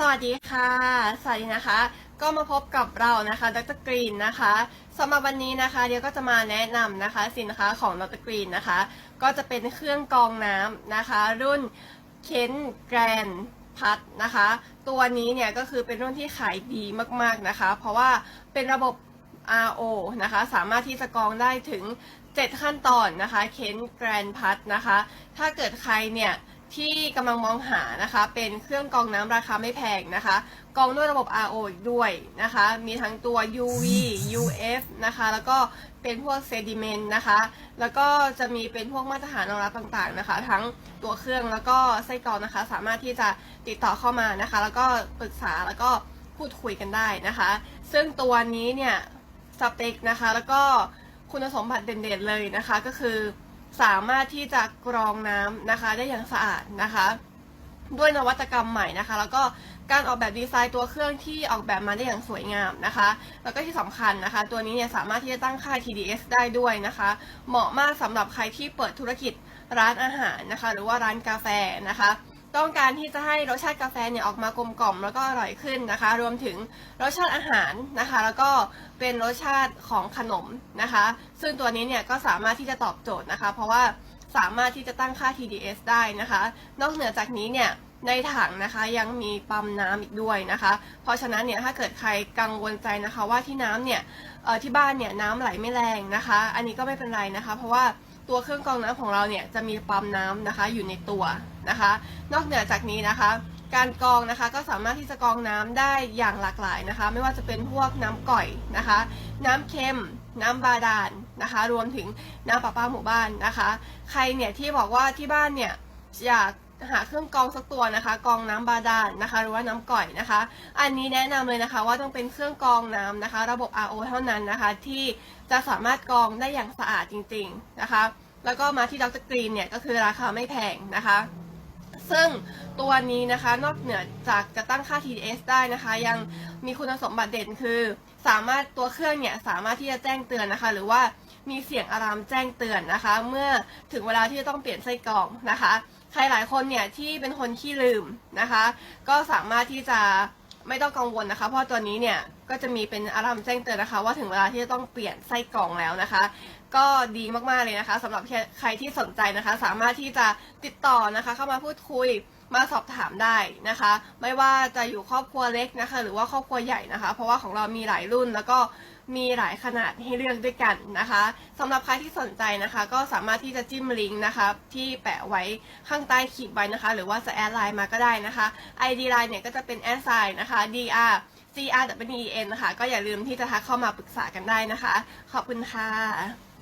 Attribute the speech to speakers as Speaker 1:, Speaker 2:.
Speaker 1: สวัสดีค่ะ สวัสดีนะคะ ก็มาพบกับเรานะคะดรกรีนนะคะสำหรับวันนี้นะคะ เดี๋ยวก็จะมาแนะนำนะคะสินค้าของดรกรีนนะคะ ก็จะเป็นเครื่องกรองน้ำนะคะ รุ่นเคนแกรนพัดนะคะ ตัวนี้เนี่ยก็คือเป็นรุ่นที่ขายดีมากๆนะคะ เพราะว่าเป็นระบบ RO นะคะ สามารถที่จะกรองได้ถึง 7 ขั้นตอนนะคะเค้นแกรนพัดนะคะ ถ้าเกิดใครเนี่ย ที่กำลังมองหานะคะเป็นเครื่องกรองน้ำราคาไม่แพงนะคะกรองด้วยระบบ RO อีกด้วยนะคะ มีทั้งตัว UV UF นะคะ แล้วก็เป็นพวกเซดิเมนต์นะคะ แล้วก็จะมีเป็นพวกมาตรฐานรองรับต่างๆนะคะ ทั้งตัวเครื่องแล้วก็ไส้กรองนะคะ สามารถที่จะติดต่อเข้ามานะคะ แล้วก็ปรึกษาแล้วก็พูดคุยกันได้นะคะ ซึ่งตัวนี้เนี่ยสเปคนะคะ แล้วก็คุณสมบัติเด่นๆเลยนะคะก็คือ สามารถที่จะกรองน้ำนะคะ ได้อย่างสะอาดนะคะ ด้วยนวัตกรรมใหม่นะคะ แล้วก็การออกแบบดีไซน์ตัวเครื่องที่ออกแบบมาได้อย่างสวยงามนะคะ แล้วก็ที่สำคัญนะคะ ตัวนี้เนี่ยสามารถที่จะตั้งค่า TDS ได้ด้วยนะคะ เหมาะมากสำหรับใครที่เปิดธุรกิจร้านอาหารนะคะ หรือว่าร้านกาแฟนะคะ ต้องการที่จะให้รสชาติกาแฟเนี่ยออกมากลมกล่อมแล้วก็อร่อยขึ้นนะคะ รวมถึงรสชาติอาหารนะคะ แล้วก็เป็นรสชาติของขนมนะคะ ซึ่งตัวนี้เนี่ยก็สามารถที่จะตอบโจทย์นะคะ เพราะว่าสามารถที่จะตั้งค่า TDS ได้นะคะ นอกเหนือจากนี้เนี่ยในถังนะคะยังมีปั๊มน้ำอีกด้วยนะคะ เพราะฉะนั้นเนี่ยถ้าเกิดใครกังวลใจนะคะว่าที่น้ำเนี่ยที่บ้านเนี่ยน้ำไหลไม่แรงนะคะ อันนี้ก็ไม่เป็นไรนะคะ เพราะว่า ตัวเครื่องกรองน้ำของเราเนี่ยจะมีปั๊มน้ำนะคะอยู่ในตัวนะคะ นอกเหนือจากนี้นะคะ การกรองนะคะก็สามารถที่จะกรองน้ำได้อย่างหลากหลายนะคะ ไม่ว่าจะเป็นพวกน้ำก่อยนะคะ น้ำเค็ม น้ำบาดาลนะคะ รวมถึงน้ำประปาหมู่บ้านนะคะ ใครเนี่ยที่บอกว่าที่บ้านเนี่ยอยาก หาเครื่องกรองสักตัวนะคะกรองน้ำบาดาลนะคะ หรือว่าน้ำก่อยนะคะ อันนี้แนะนำเลยนะคะว่าต้องเป็นเครื่องกรองน้ำนะคะ ระบบ RO เท่านั้นนะคะ ที่จะสามารถกรองได้อย่างสะอาดจริง ๆนะคะ แล้วก็มาที่ดรกรีนเนี่ยก็คือราคาไม่แพงนะคะ ซึ่งตัวนี้นะคะนอกเหนือจากจะตั้งค่า TDS ได้นะคะ ยังมีคุณสมบัติเด่นคือ สามารถตัวเครื่องเนี่ยสามารถที่จะแจ้งเตือนนะคะ หรือว่ามีเสียงอะลามแจ้งเตือนนะคะ เมื่อถึงเวลาที่จะต้องเปลี่ยนไส้กรองนะคะ ใครหลายคนเนี่ยที่เป็นคนขี้ลืมนะคะ ก็สามารถที่จะไม่ต้องกังวลนะคะ เพราะตัวนี้เนี่ยก็จะมีเป็นอารามแจ้งเตือนนะคะ ว่าถึงเวลาที่จะต้องเปลี่ยนไส้กรองแล้วนะคะ ก็ดีมากๆเลยนะคะสำหรับใครที่สนใจนะคะ สามารถที่จะติดต่อนะคะ เข้ามาพูดคุย มาสอบถามได้นะคะ ไม่ว่าจะอยู่ครอบครัวเล็กนะคะ หรือว่าครอบครัวใหญ่นะคะ เพราะว่าของเรามีหลายรุ่นแล้วก็มีหลายขนาดให้เลือกด้วยกันนะคะสำหรับใครที่สนใจนะคะ ก็สามารถที่จะจิ้มลิงก์นะคะที่แปะไว้ข้างใต้คลิปไว้นะคะ หรือว่าจะแอดไลน์มาก็ได้นะคะ ID ไลน์เนี่ยก็จะเป็นแอดไซน์นะคะ dr c r w e n นะคะ ก็อย่าลืมที่จะทักเข้ามาปรึกษากันได้นะคะ ขอบคุณค่ะ